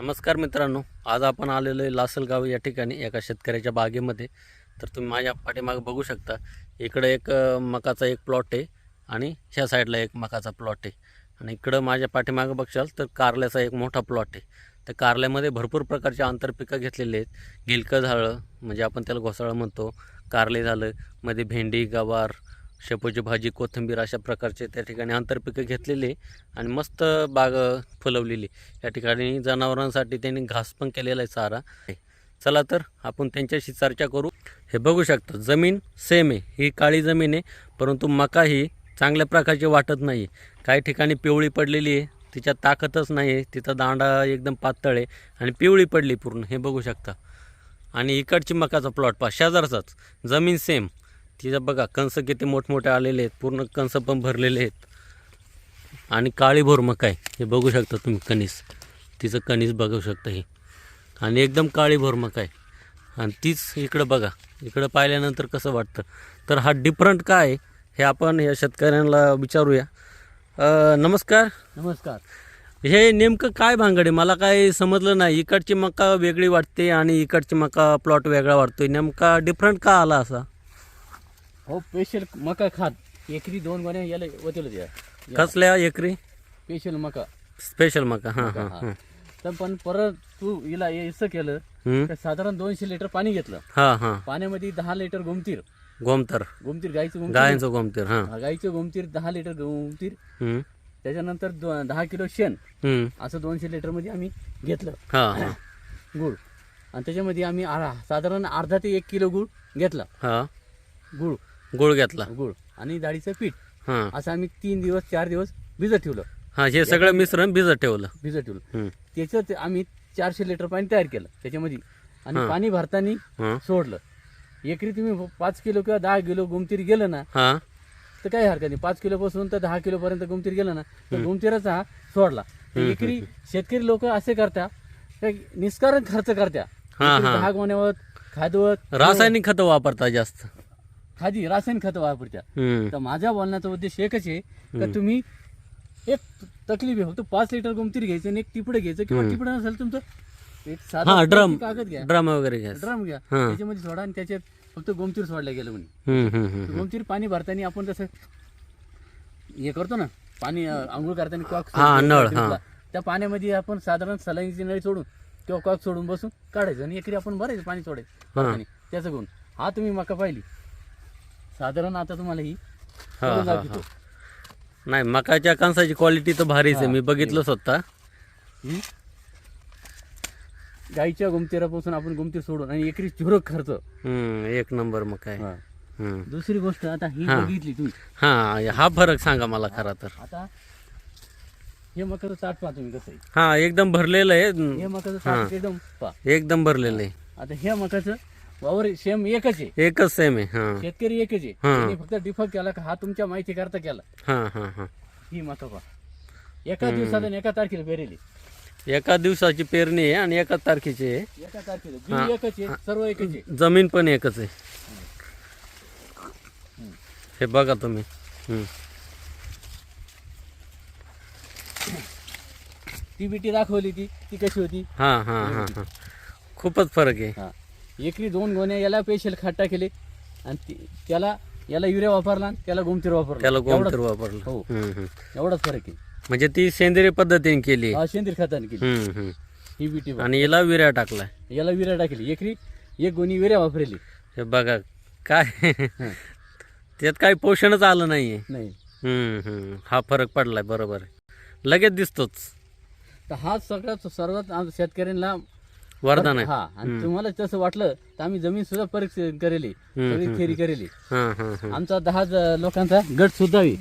नमस्कार मित्रांनो आज आपण आलेलो आहे लासलगाव या ठिकाणी एका शेतकऱ्याच्या बागेमध्ये. तर तुम्ही माझ्या पाठीमागं बघू शकता इकडे एक मकाचा एक प्लॉट आहे आणि ह्या साईडला एक मकाचा प्लॉट आहे. आणि इकडं माझ्या पाठीमागं बघशाल तर कारल्याचा एक मोठा प्लॉट आहे. त्या कारल्यामध्ये भरपूर प्रकारचे आंतरपिकं घेतलेले आहेत. गिलकं झालं म्हणजे आपण त्याला घोसाळं म्हणतो कारले झालं मध्ये भेंडी गवार शेपूची भाजी कोथिंबीर अशा प्रकारचे त्या ठिकाणी आंतरपिकं घेतलेली आहे आणि मस्त बाग फुलवलेली या ठिकाणी जनावरांसाठी त्यांनी घास पण केलेला आहे चारा. चला तर आपण त्यांच्याशी चर्चा करू. हे बघू शकता जमीन सेम आहे. ही काळी जमीन आहे परंतु मका ही चांगल्या प्रकारची वाटत नाही काही ठिकाणी पिवळी पडलेली आहे तिच्या ताकदच नाही आहे. तिचा दांडा एकदम पातळ आहे आणि पिवळी पडली पूर्ण. हे बघू शकता. आणि इकडची मकाचा प्लॉट पा शेजारचाच. जमीन सेम. तिथं बघा कंस किती मोठमोठे आलेले आहेत पूर्ण कंस पण भरलेले आहेत. आणि काळी भोर मका आहे हे बघू शकता तुम्ही कणीस. तिचं कणीस बघू शकता हे. आणि एकदम काळी भोर मका आहे. आणि तीच इकडं बघा इकडं पाहिल्यानंतर कसं वाटतं? तर हा डिफरंट काय आहे हे आपण या शेतकऱ्यांना विचारूया. नमस्कार. नमस्कार. हे नेमकं काय भांगड आहे? मला काय समजलं नाही. इकडची मका वेगळी वाटते आणि इकडची मका प्लॉट वेगळा वाटतोय. नेमका डिफरंट का आला असा? हो स्पेशल मका खात. एकरी दोन गोण्या याला होतील त्या कसल्या एकरी? स्पेशल मका. स्पेशल मका हां हां तर पण परत तू हिला असं केलं हम्म. तर साधारण दोनशे लिटर पाणी घेतलं. हां हां. पाण्यामध्ये दहा लिटर गोमतीर. गोमतर. गोमतीर गाईचं गोमतीर. गायांचं गोमतीर हां. हा, गाईचं गोमतीर दहा लिटर गोमतीर. हम्म. त्याच्यानंतर दो- दहा किलो शेण. हम्म. असं दोनशे लिटरमध्ये आम्ही घेतलं. हां हां. गुळ. आणि त्याच्यामध्ये आम्ही साधारण अर्धा ते एक किलो गुळ घेतला. हां. गुळ. गुळ घेतला. गुळ. आणि डाळीचं पीठ. हां. असं आम्ही तीन दिवस चार दिवस भिजत ठेवलं. हां हे सगळं मिश्रण भिजत ठेवलं. भिजत ठेवलं. हम्म. त्याचं ते आम्ही चारशे लिटर पाणी तयार केलं त्याच्यामध्ये. आणि हा. पाणी भरताना सोडलं. एकरी तुम्ही पाच किलो किंवा दहा किलो गोमतीर गेलं ना हां. तर काही हरकत नाही. पाच किलो पासून तर दहा किलो पर्यंत गोमतीर गेलं ना तर गोमतीराचा हा सोडला. तर एकरी शेतकरी लोक असे करता का निष्कारण खर्च करत्या. हा, एकरी हा. दहा खादवत रासायनिक खतं वापरता जास्त. खादी रासायनिक खत वापरत्या. हम्म. तर माझ्या बोलण्याचा उद्देश एकच आहे का तुम्ही एक तकलीफ आहे फक्त पाच लिटर गोमतीर घ्यायचं आणि एक टिपडं घ्यायचं किंवा टिपडं नसेल तुमचं एक साधा ड्रम कागद घ्या. ड्रम वगैरे घ्या. ड्रम घ्या. त्याच्यामध्ये सोडा आणि त्याच्यात फक्त गोमतीर सोडलं गेलं म्हणे. हम्म, हम्म, हम्म. गोमतीर पाणी भरताना आपण तसं हे करतो ना पाणी आंघोळ करताना कॉक. त्या पाण्यामध्ये आपण साधारण सलाईनची नळी सोडून किंवा कॉक सोडून बसून काढायचं आणि एकरी आपण भरायचं पाणी सोडायचं त्याचं गुण. हा तुम्ही मका पाहिली. साधारण आता तुम्हाला ही हा, करून हा, दाखवतो. नाही मकाच्या कणसाची क्वालिटी तर भारीच आहे. हा, मी बघितलं स्वतः. ही गाईच्या गोमतीरापासून आपण गोमतीर सोडून आणि एकरी झुरक खर्च. हम्म, एक नंबर मग काय हा. हम्म. दुसरी गोष्ट आता ही हा. बघितली तुम्ही. हा हा फरक सांगा मला खरा तर. आता हे मकाचं ताट पहा तुम्ही कसं आहे. हा एकदम भरलेलं हे आहे मकाचं ताट एकदम पहा. एकदम भरलेलं आहे. आता हे मकाचं वावर सेम एकच आहे. एकच सेम आहे हा. शेतकरी एकच आहे. हा. त्यांनी फक्त डिफॉल्ट केला का हा तुमच्या माहिती करता केला. हा हा हा. ही पहा एका दिवसात आणि एका तारखेला पेरेली एका दिवसाची पेरणी आहे आणि एका तारखेची आहे. एका तारखेला. बी एकच आहे सर्व एकच आहे. जमीन पण एकच आहे. हे बघा तुम्ही. हम्म. ती बिटी दाखवली ती ती कशी होती? हा हा हा हा. खूपच फरक आहे. हा. एकरी दोन गोण्या याला पेशल खट्टा केले. आणि ती- त्याला याला युरिया वापरला आणि त्याला गोमतीर वापरला. त्याला गोमतर एवढाच- वापरलं. हो. हम्म, हम्म. एवढाच फरक आहे. म्हणजे ती सेंद्रिय पद्धतीने केली. हा सेंद्रिय खताने केली. हम्म, हम्म. ही बिटी बघ. आणि याला विऱ्या टाकलाय. याला विरा टाकली. एकरी एक गोणी विरा वापरली. हे बघा काय त्यात काही पोषणच आलं नाहीये. नाही. हम्म, हम्म. हा फरक पडलाय बरोबर आहे. लगेच दिसतोच. तर हा सगळ्यात सर्वात आम- शेतकऱ्यांना वरदान आहे. हा आणि तुम्हाला तसं वाटलं तर आम्ही जमीन सुद्धा परीक्षा करेली सगळी थेरी करेली. हा हा हा. आमचा दहा लोकांचा गट सुद्धा आहे